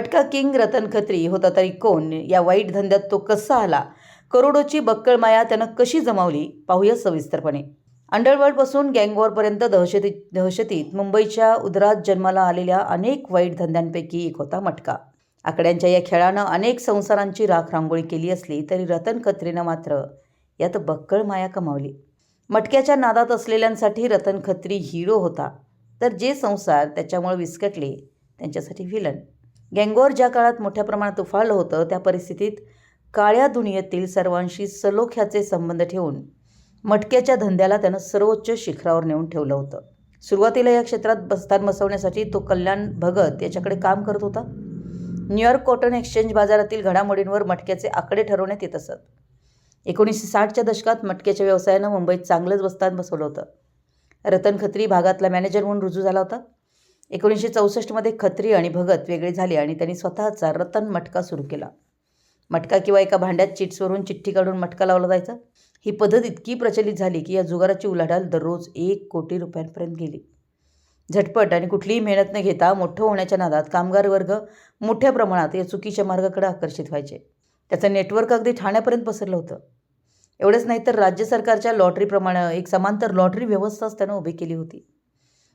मटका किंग रतन खत्री होता तरी कोण? या वाईट धंद्यात तो कसा आला? करोडोची बक्कळ माया त्यानं कशी जमावली? पाहूया सविस्तरपणे. अंडरवर्ल्डपासून गँगवॉरपर्यंत दहशती दहशतीत मुंबईच्या उदरात जन्माला आलेल्या अनेक वाईट धंद्यांपैकी एक होता मटका. आकड्यांच्या या खेळानं अनेक संसारांची राख रांगोळी केली असली तरी रतन खत्रीनं मात्र यात बक्कळ माया कमावली. मटक्याच्या नादात असलेल्यांसाठी रतन खत्री हिरो होता. तर जे संसार त्याच्यामुळे विस्कटले त्यांच्यासाठी व्हिलन गँगोर ज्या काळात मोठ्या प्रमाणात उफाळलं होतं त्या परिस्थितीत काळ्या दुनियेतील सर्वांशी सलोख्याचे संबंध ठेवून मटक्याच्या धंद्याला त्यानं सर्वोच्च शिखरावर नेऊन ठेवलं होतं. सुरुवातीला या क्षेत्रात बस्तान बसवण्यासाठी तो कल्याण भगत याच्याकडे काम करत होता. न्यूयॉर्क कॉटन एक्सचेंज बाजारातील घडामोडींवर मटक्याचे आकडे ठरवण्यात येत असत. एकोणीसशे साठच्या दशकात मटक्याच्या व्यवसायानं मुंबईत चांगलंच बस्तान बसवलं होतं. रतन खत्री भागातला मॅनेजर म्हणून रुजू झाला होता. एकोणीसशे चौसष्टमध्ये खत्री आणि भगत वेगळे झाले आणि त्यांनी स्वतःचा रतन मटका सुरू केला. मटका किंवा एका भांड्यात चिट्सवरून चिठ्ठी काढून मटका लावला जायचा. ही पद्धत इतकी प्रचलित झाली की या जुगाराची उलाढाल दररोज एक कोटी रुपयांपर्यंत गेली. झटपट आणि कुठलीही मेहनत न घेता मोठं होण्याच्या नादात कामगार वर्ग मोठ्या प्रमाणात या चुकीच्या मार्गाकडे आकर्षित व्हायचे. त्याचं नेटवर्क अगदी ठाण्यापर्यंत पसरलं होतं. एवढंच नाही तर राज्य सरकारच्या लॉटरीप्रमाणे एक समांतर लॉटरी व्यवस्थाच त्यानं उभी केली होती.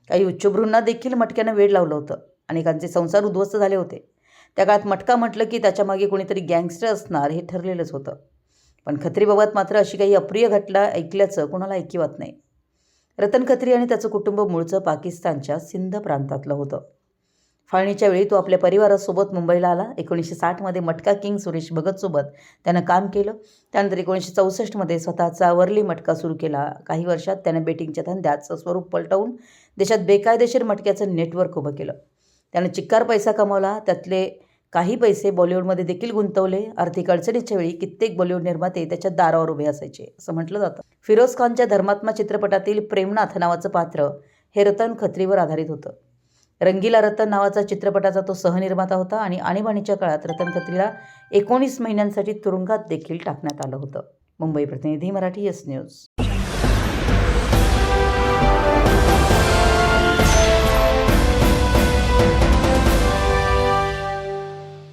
काही उच्चभ्रूंना देखील मटक्यानं वेळ लावलं होतं. अनेकांचे संसार उद्ध्वस्त झाले होते. त्या काळात मटका म्हटलं की त्याच्यामागे कोणीतरी गँगस्टर असणार हे ठरलेलंच होतं. पण खत्रीबाबत मात्र अशी काही अप्रिय घटना ऐकल्याचं कोणाला ऐकिवात नाही. रतन खत्री आणि त्याचं कुटुंब मूळचं पाकिस्तानच्या सिंध प्रांतातलं होतं. फाळणीच्या वेळी तो आपल्या परिवारासोबत मुंबईला आला. एकोणीसशे साठमध्ये मटका किंग सुरेश भगतसोबत त्यानं काम केलं. त्यानंतर एकोणीसशे चौसष्टमध्ये स्वतःचा वरली मटका सुरू केला. काही वर्षात त्यानं बेटिंगच्या धंद्याचं स्वरूप पलटवून देशात बेकायदेशीर मटक्याचं नेटवर्क उभं केलं. त्यानं चिक्कार पैसा कमावला त्यातले काही पैसे बॉलिवूडमध्ये देखील गुंतवले. आर्थिक अडचणीच्या वेळी कित्येक बॉलिवूड निर्माते त्याच्या दारावर उभे असायचे असं म्हटलं जातं. फिरोज खानच्या धर्मात्मा चित्रपटातील प्रेमनाथ नावाचं पात्र हे रतन खत्रीवर आधारित होतं. रंगीला रतन नावाचा चित्रपटाचा तो सहनिर्माता होता आणि आणीबाणीच्या काळात रतन खत्रीला एकोणीस महिन्यांसाठी तुरुंगात देखील टाकण्यात आलं होतं. मुंबई प्रतिनिधी मराठी एस न्यूज